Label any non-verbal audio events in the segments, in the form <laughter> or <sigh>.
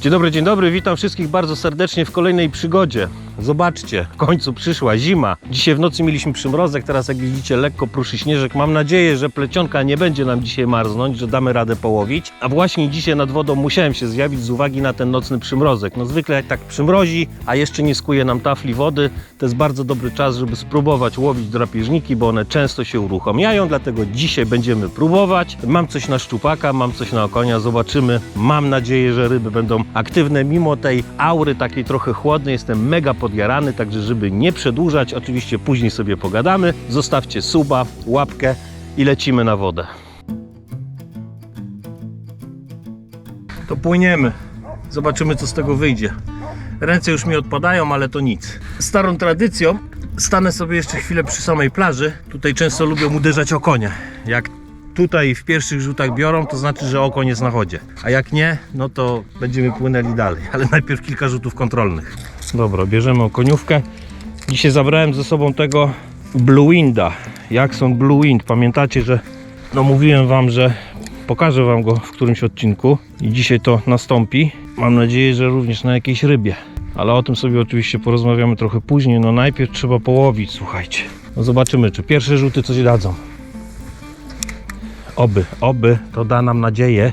Dzień dobry, dzień dobry, witam wszystkich bardzo serdecznie w kolejnej przygodzie. Zobaczcie, w końcu przyszła zima. Dzisiaj w nocy mieliśmy przymrozek, teraz jak widzicie lekko pruszy śnieżek. Mam nadzieję, że plecionka nie będzie nam dzisiaj marznąć, że damy radę połowić. A właśnie dzisiaj nad wodą musiałem się zjawić z uwagi na ten nocny przymrozek. No zwykle jak tak przymrozi, a jeszcze nie skuje nam tafli wody, to jest bardzo dobry czas, żeby spróbować łowić drapieżniki, bo one często się uruchamiają, dlatego dzisiaj będziemy próbować. Mam coś na szczupaka, mam coś na okonia, zobaczymy. Mam nadzieję, że ryby będą aktywne mimo tej aury takiej trochę chłodnej. Jestem mega podjarany, także żeby nie przedłużać, oczywiście później sobie pogadamy. Zostawcie suba, łapkę i lecimy na wodę. To płyniemy. Zobaczymy, co z tego wyjdzie. Ręce już mi odpadają, ale to nic. Starą tradycją stanę sobie jeszcze chwilę przy samej plaży. Tutaj często lubią uderzać o konie. Jak tutaj w pierwszych rzutach biorą, to znaczy, że okoń jest na wodzie. A jak nie, no to będziemy płynęli dalej. Ale najpierw kilka rzutów kontrolnych. Dobra, bierzemy okoniówkę. Dzisiaj zabrałem ze sobą tego Blue Winda. Jackson Blue Wind. Pamiętacie, że no mówiłem wam, że pokażę wam go w którymś odcinku i dzisiaj to nastąpi. Mam nadzieję, że również na jakiejś rybie. Ale o tym sobie oczywiście porozmawiamy trochę później. No najpierw trzeba połowić, słuchajcie. No zobaczymy, czy pierwsze rzuty coś dadzą. Oby, oby, to da nam nadzieję.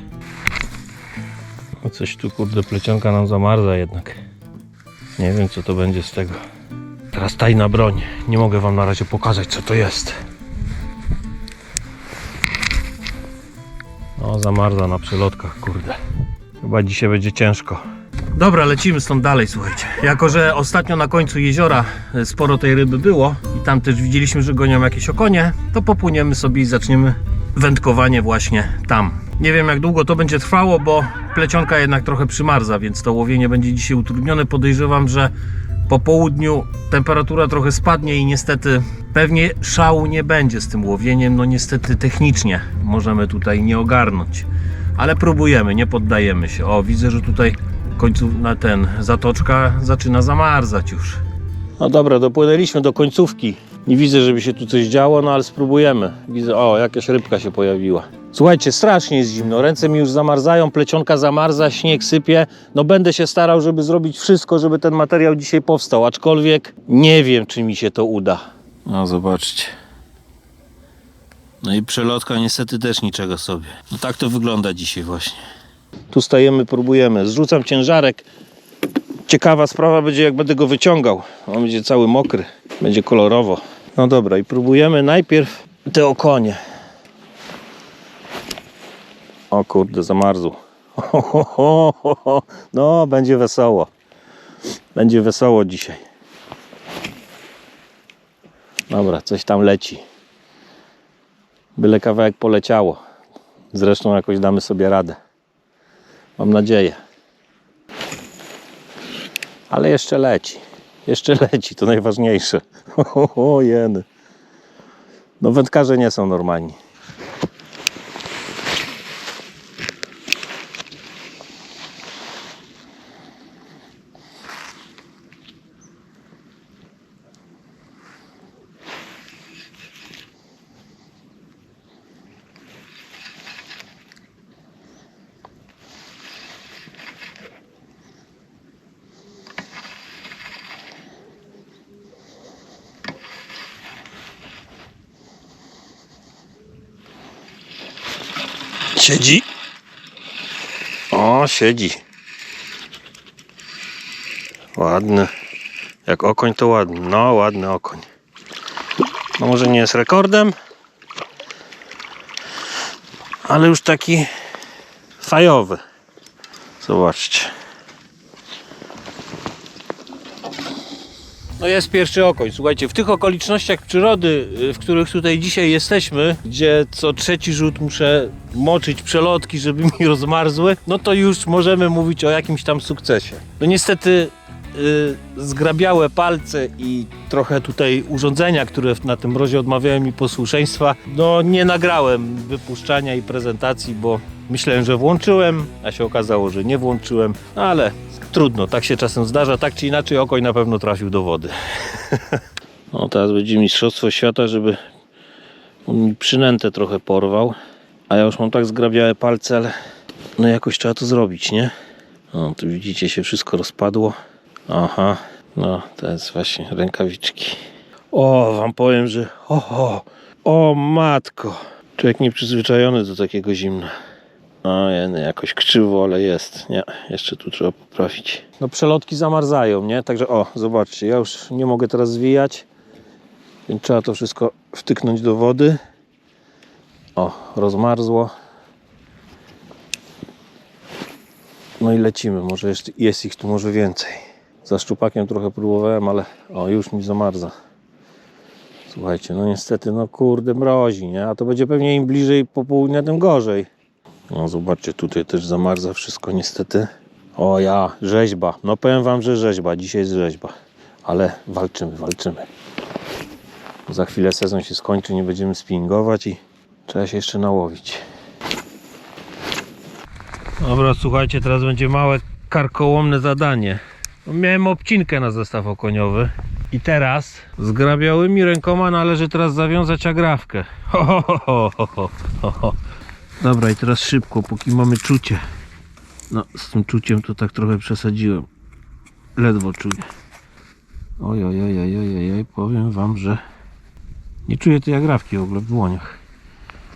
No coś tu kurde plecionka nam zamarza jednak. Nie wiem co to będzie z tego. Teraz tajna broń. Nie mogę wam na razie pokazać co to jest. No zamarza na przelotkach kurde. Chyba dzisiaj będzie ciężko. Dobra, lecimy stąd dalej, słuchajcie. Jako, że ostatnio na końcu jeziora e, sporo tej ryby było i tam też widzieliśmy, że gonią jakieś okonie, to popłyniemy sobie i zaczniemy wędkowanie właśnie tam. Nie wiem jak długo to będzie trwało, bo plecionka jednak trochę przymarza, więc to łowienie będzie dzisiaj utrudnione. Podejrzewam, że po południu temperatura trochę spadnie i niestety pewnie szału nie będzie z tym łowieniem. No niestety technicznie możemy tutaj nie ogarnąć. Ale próbujemy, nie poddajemy się. O, widzę, że tutaj końcu na ten zatoczka zaczyna zamarzać już. No dobra, dopłynęliśmy do końcówki. Nie widzę, żeby się tu coś działo, no ale spróbujemy. Widzę, o, jakaś rybka się pojawiła. Słuchajcie, strasznie jest zimno, ręce mi już zamarzają, plecionka zamarza, śnieg sypie. No będę się starał, żeby zrobić wszystko, żeby ten materiał dzisiaj powstał, aczkolwiek nie wiem, czy mi się to uda. No zobaczcie. No i przelotka niestety też niczego sobie. No tak to wygląda dzisiaj właśnie. Tu stajemy, próbujemy. Zrzucam ciężarek. Ciekawa sprawa będzie, jak będę go wyciągał. On będzie cały mokry, będzie kolorowo. No dobra, i próbujemy najpierw te okonie. O kurde, zamarzł. <laughs> No, będzie wesoło. Będzie wesoło dzisiaj. Dobra, coś tam leci. Byle kawałek poleciało. Zresztą jakoś damy sobie radę. Mam nadzieję. Ale jeszcze leci. Jeszcze <laughs> leci, to najważniejsze. <laughs> O, jeny. No wędkarze nie są normalni. Siedzi. O, siedzi. Ładny. Jak okoń to ładny. No, ładny okoń. No może nie jest rekordem, ale już taki fajowy. Zobaczcie. No jest pierwszy okoń. Słuchajcie, w tych okolicznościach przyrody, y, w których tutaj dzisiaj jesteśmy, gdzie co trzeci rzut muszę moczyć przelotki, żeby <laughs> mi rozmarzły, no to już możemy mówić o jakimś tam sukcesie. No niestety zgrabiałe palce i trochę tutaj urządzenia, które na tym mrozie odmawiają mi posłuszeństwa, no nie nagrałem wypuszczania i prezentacji, bo myślałem, że włączyłem, a się okazało, że nie włączyłem, no ale trudno, tak się czasem zdarza, tak czy inaczej okoń na pewno trafił do wody. <laughs> No teraz będzie mistrzostwo świata, żeby mi przynętę trochę porwał, a ja już mam tak zgrabiałe palce, ale no jakoś trzeba to zrobić, nie? O, tu widzicie, się wszystko rozpadło. Aha, no to jest właśnie rękawiczki. O, wam powiem, że o, o, matko. Człowiek nieprzyzwyczajony do takiego zimna. No, jakoś krzywo, ale jest. Nie, jeszcze tu trzeba poprawić. No przelotki zamarzają, nie? Także o, zobaczcie, ja już nie mogę teraz zwijać. Więc trzeba to wszystko wtyknąć do wody. O, rozmarzło. No i lecimy. Może jeszcze jest ich tu może więcej. Za szczupakiem trochę próbowałem, ale o, już mi zamarza. Słuchajcie, no niestety, no kurde, mrozi, nie? A to będzie pewnie im bliżej popołudnia, tym gorzej. No zobaczcie, tutaj też zamarza wszystko niestety. O ja, rzeźba. No powiem wam, że rzeźba. Dzisiaj jest rzeźba. Ale walczymy, walczymy. Za chwilę sezon się skończy, nie będziemy spinningować i trzeba się jeszcze nałowić. Dobra, słuchajcie, teraz będzie małe karkołomne zadanie. Miałem obcinkę na zestaw okoniowy. I teraz z grabiałymi rękoma należy teraz zawiązać agrawkę. Ho, ho, ho, ho, ho, ho. Dobra, i teraz szybko, póki mamy czucie. No, z tym czuciem to tak trochę przesadziłem. Ledwo czuję. Oj, oj, oj, oj, oj, oj, powiem wam, że nie czuję tej agrawki w ogóle w dłoniach.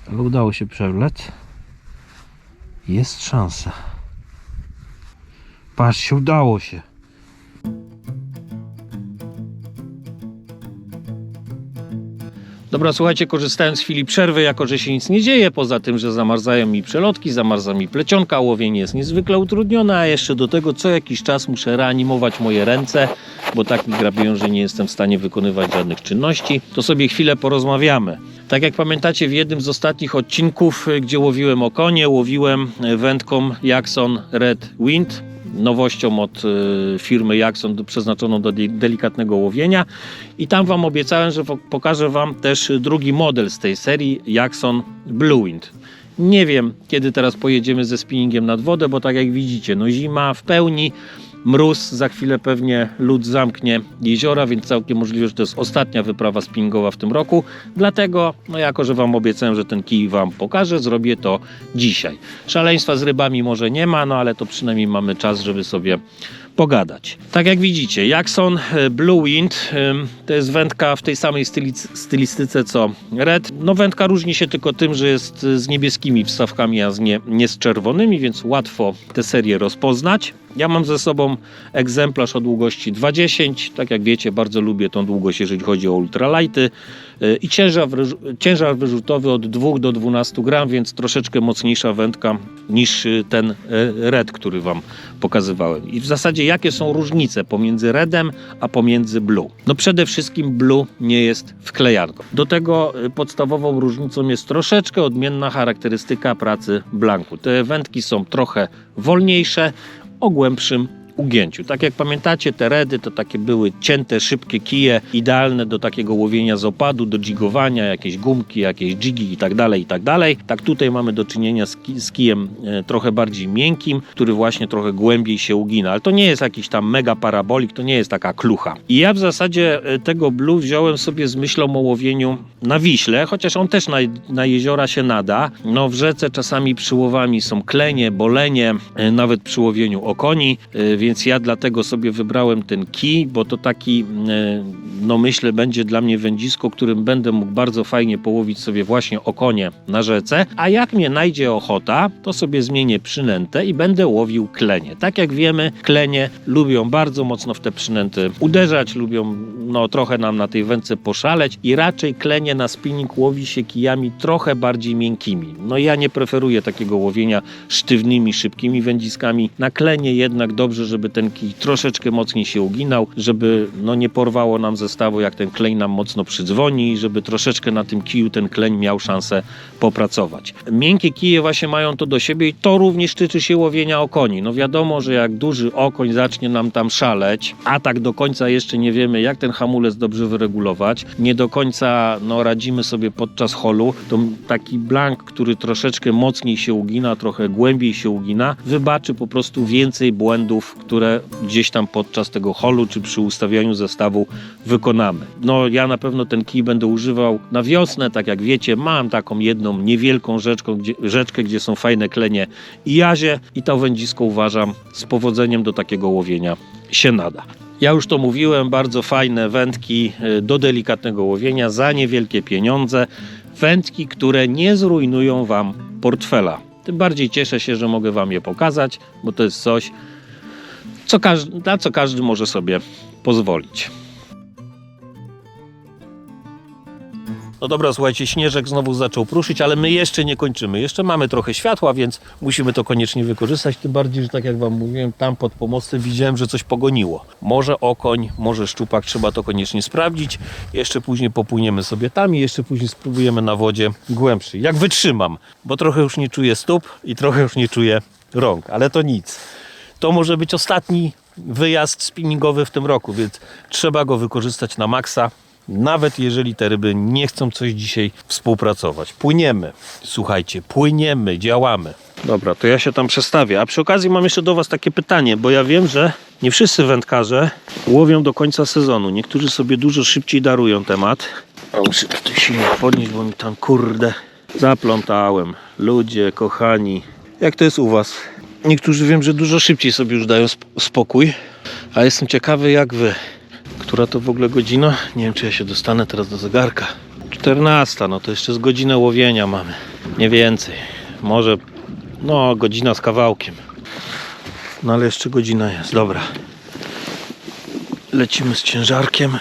Ale udało się przewlec. Jest szansa. Patrz się, udało się. Dobra, słuchajcie, korzystałem z chwili przerwy, jako że się nic nie dzieje, poza tym, że zamarzają mi przelotki, zamarza mi plecionka, łowienie jest niezwykle utrudnione, a jeszcze do tego co jakiś czas muszę reanimować moje ręce, bo tak mi grabią, że nie jestem w stanie wykonywać żadnych czynności, to sobie chwilę porozmawiamy. Tak jak pamiętacie w jednym z ostatnich odcinków, gdzie łowiłem okonie, łowiłem wędką Jackson Red Wind, nowością od y, firmy Jackson przeznaczoną do de- delikatnego łowienia i tam Wam obiecałem, że pokażę Wam też drugi model z tej serii Jackson Blue Wind. Nie wiem, kiedy teraz pojedziemy ze spinningiem nad wodę, bo tak jak widzicie, no zima w pełni, mróz, za chwilę pewnie lód zamknie jeziora, więc całkiem możliwe, że to jest ostatnia wyprawa spinningowa w tym roku. Dlatego, no jako że Wam obiecałem, że ten kij Wam pokażę, zrobię to dzisiaj. Szaleństwa z rybami może nie ma, no ale to przynajmniej mamy czas, żeby sobie pogadać. Tak jak widzicie, Jackson e, Blue Wind em, to jest wędka w tej samej stylistyce co Red. No wędka różni się tylko tym, że jest e, z niebieskimi wstawkami, a z nie, nie z czerwonymi, więc łatwo tę serię rozpoznać. Ja mam ze sobą egzemplarz o długości 2,10. Tak jak wiecie, bardzo lubię tą długość, jeżeli chodzi o ultralighty. E, I ciężar, ciężar wyrzutowy od 2 do 12 gram, więc troszeczkę mocniejsza wędka niż e, ten e, Red, który Wam pokazywałem. I w zasadzie jakie są różnice pomiędzy Redem a pomiędzy Blue? No przede wszystkim Blue nie jest wklejanką. Do tego y, podstawową różnicą jest troszeczkę odmienna charakterystyka pracy blanku. Te wędki są trochę wolniejsze, o głębszym ugięciu. Tak jak pamiętacie, te redy to takie były cięte, szybkie kije, idealne do takiego łowienia z opadu, do jigowania, jakieś gumki, jakieś jigi i tak dalej, i tak dalej. Tak tutaj mamy do czynienia z, ki- z kijem e, trochę bardziej miękkim, który właśnie trochę głębiej się ugina, ale to nie jest jakiś tam mega parabolik, to nie jest taka klucha. I ja w zasadzie e, tego blue wziąłem sobie z myślą o łowieniu na Wiśle, chociaż on też na, na jeziora się nada. No w rzece czasami przyłowami są klenie, bolenie, e, nawet przy łowieniu okoni, e, więc ja dlatego sobie wybrałem ten kij, bo to taki, e, no myślę, będzie dla mnie wędzisko, którym będę mógł bardzo fajnie połowić sobie właśnie okonie na rzece, a jak mnie najdzie ochota, to sobie zmienię przynętę i będę łowił klenie. Tak jak wiemy, klenie lubią bardzo mocno w te przynęty uderzać, lubią no trochę nam na tej wędce poszaleć i raczej klenie na spinning łowi się kijami trochę bardziej miękkimi. No ja nie preferuję takiego łowienia sztywnymi, szybkimi wędziskami. Na klenie jednak dobrze, żeby ten kij troszeczkę mocniej się uginał, żeby no nie porwało nam zestawu, jak ten kleń nam mocno przydzwoni, żeby troszeczkę na tym kiju ten kleń miał szansę popracować. Miękkie kije właśnie mają to do siebie i to również tyczy się łowienia okoni. No wiadomo, że jak duży okoń zacznie nam tam szaleć, a tak do końca jeszcze nie wiemy, jak ten hamulec dobrze wyregulować. Nie do końca no, radzimy sobie podczas holu. To taki blank, który troszeczkę mocniej się ugina, trochę głębiej się ugina, wybaczy po prostu więcej błędów, które gdzieś tam podczas tego holu czy przy ustawianiu zestawu wykonamy. No ja na pewno ten kij będę używał na wiosnę, tak jak wiecie, mam taką jedną niewielką rzeczką, gdzie, rzeczkę, gdzie są fajne klenie i jazie i to wędzisko uważam z powodzeniem do takiego łowienia się nada. Ja już to mówiłem, bardzo fajne wędki y, do delikatnego łowienia za niewielkie pieniądze. Wędki, które nie zrujnują Wam portfela. Tym bardziej cieszę się, że mogę Wam je pokazać, bo to jest coś, co na co każdy może sobie pozwolić. No dobra, słuchajcie, śnieżek znowu zaczął pruszyć, ale my jeszcze nie kończymy. Jeszcze mamy trochę światła, więc musimy to koniecznie wykorzystać. Tym bardziej, że tak jak Wam mówiłem, tam pod pomostem widziałem, że coś pogoniło. Może okoń, może szczupak, trzeba to koniecznie sprawdzić. Jeszcze później popłyniemy sobie tam i jeszcze później spróbujemy na wodzie głębszej. Jak wytrzymam, bo trochę już nie czuję stóp i trochę już nie czuję rąk, ale to nic. To może być ostatni wyjazd spinningowy w tym roku, więc trzeba go wykorzystać na maksa. Nawet jeżeli te ryby nie chcą coś dzisiaj współpracować. Płyniemy. Słuchajcie, płyniemy, działamy. Dobra, to ja się tam przestawię. A przy okazji mam jeszcze do Was takie pytanie, bo ja wiem, że nie wszyscy wędkarze łowią do końca sezonu. Niektórzy sobie dużo szybciej darują temat. A muszę to silnie podnieść, bo mi tam kurde zaplątałem. Ludzie, kochani. Jak to jest u Was? Niektórzy wiem, że dużo szybciej sobie już dają sp- spokój, a jestem ciekawy jak Wy. Która to w ogóle godzina? Nie wiem, czy ja się dostanę teraz do zegarka. 14, no to jeszcze z godzinę łowienia mamy. Nie więcej. Może, no, godzina z kawałkiem. No ale jeszcze godzina jest, dobra. Lecimy z ciężarkiem.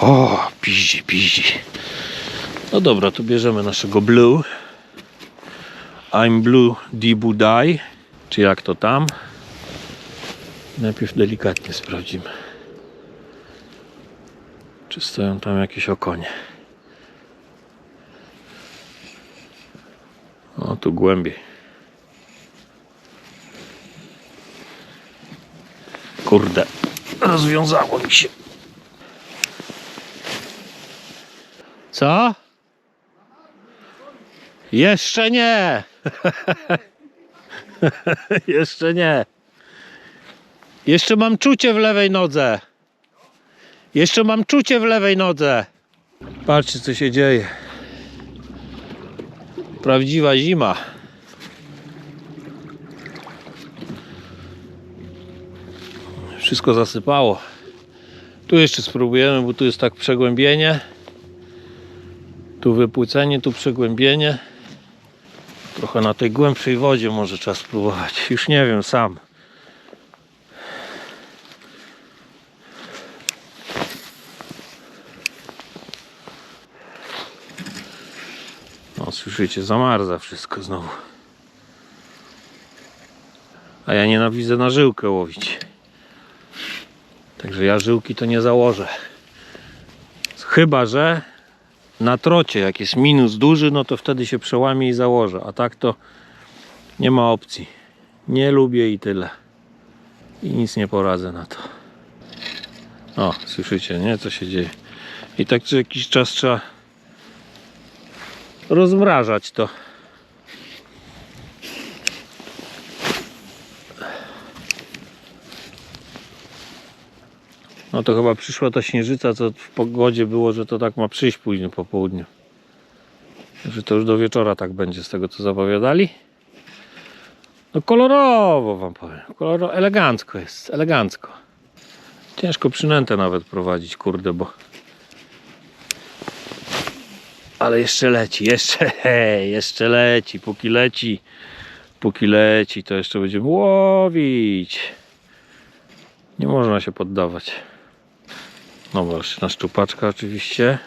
O, piździ, piździ. No dobra, to bierzemy naszego blue. I'm blue Dibu Dai. Czy jak to tam? Najpierw delikatnie sprawdzimy. Czy stoją tam jakieś okonie. O, tu głębiej. Kurde, rozwiązało mi się. Co? Jeszcze nie! <laughs> Jeszcze nie. Jeszcze mam czucie w lewej nodze. Jeszcze mam czucie w lewej nodze. Patrzcie, co się dzieje. Prawdziwa zima. Wszystko zasypało. Tu jeszcze spróbujemy, bo tu jest tak przegłębienie. Tu wypłycenie, tu przegłębienie. Trochę na tej głębszej wodzie może trzeba spróbować. Już nie wiem sam. No słyszycie, zamarza wszystko znowu. A ja nienawidzę na żyłkę łowić. Także ja żyłki to nie założę. Chyba, że na trocie, jak jest minus duży, no to wtedy się przełamie i założę. A tak to nie ma opcji. Nie lubię i tyle. I nic nie poradzę na to. O, słyszycie, nie? Co się dzieje. I tak co jakiś czas trzeba rozmrażać to. No to chyba przyszła ta śnieżyca, co w pogodzie było, że to tak ma przyjść później po południu. Że to już do wieczora tak będzie z tego co zapowiadali. No kolorowo wam powiem. Koloro elegancko jest, elegancko. Ciężko przynętę nawet prowadzić, kurde, bo ale jeszcze leci, jeszcze, <laughs> hej, jeszcze leci, póki leci, póki leci, to jeszcze będziemy łowić. Nie można się poddawać. No właśnie, na szczupaczka oczywiście.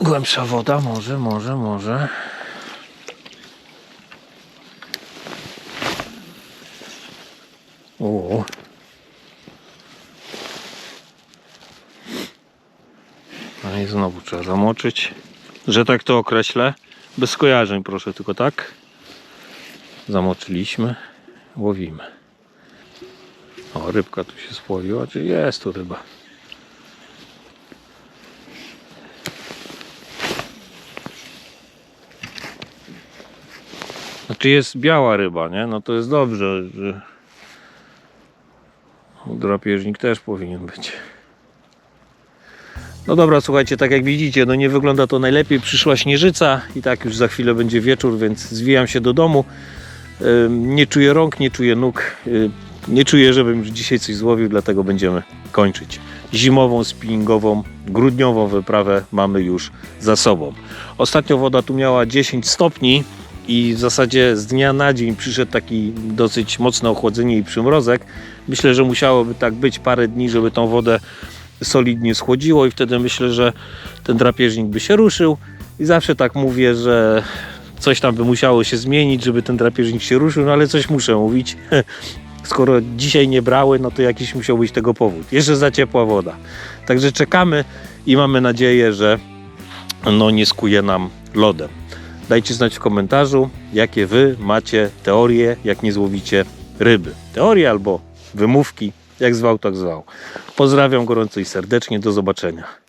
Głębsza woda, może, może, może. O. No i znowu trzeba zamoczyć. Że tak to określę. Bez skojarzeń proszę, tylko tak. Zamoczyliśmy. Łowimy. O, rybka tu się spłowiła, czy jest tu ryba? Znaczy jest biała ryba, nie? No to jest dobrze, że drapieżnik też powinien być. No dobra, słuchajcie, tak jak widzicie, no nie wygląda to najlepiej. Przyszła śnieżyca i tak już za chwilę będzie wieczór, więc zwijam się do domu. Nie czuję rąk, nie czuję nóg. Nie czuję, żebym już dzisiaj coś złowił, dlatego będziemy kończyć. Zimową, spinningową, grudniową wyprawę mamy już za sobą. Ostatnio woda tu miała 10 stopni i w zasadzie z dnia na dzień przyszedł taki dosyć mocne ochłodzenie i przymrozek. Myślę, że musiałoby tak być parę dni, żeby tą wodę solidnie schłodziło i wtedy myślę, że ten drapieżnik by się ruszył. I zawsze tak mówię, że coś tam by musiało się zmienić, żeby ten drapieżnik się ruszył, no ale coś muszę mówić. <laughs> Skoro dzisiaj nie brały, no to jakiś musiał być tego powód. Jeszcze za ciepła woda. Także czekamy i mamy nadzieję, że no nie skuje nam lodem. Dajcie znać w komentarzu, jakie wy macie teorie, jak nie złowicie ryby. Teorie albo wymówki, jak zwał, tak zwał. Pozdrawiam gorąco i serdecznie. Do zobaczenia.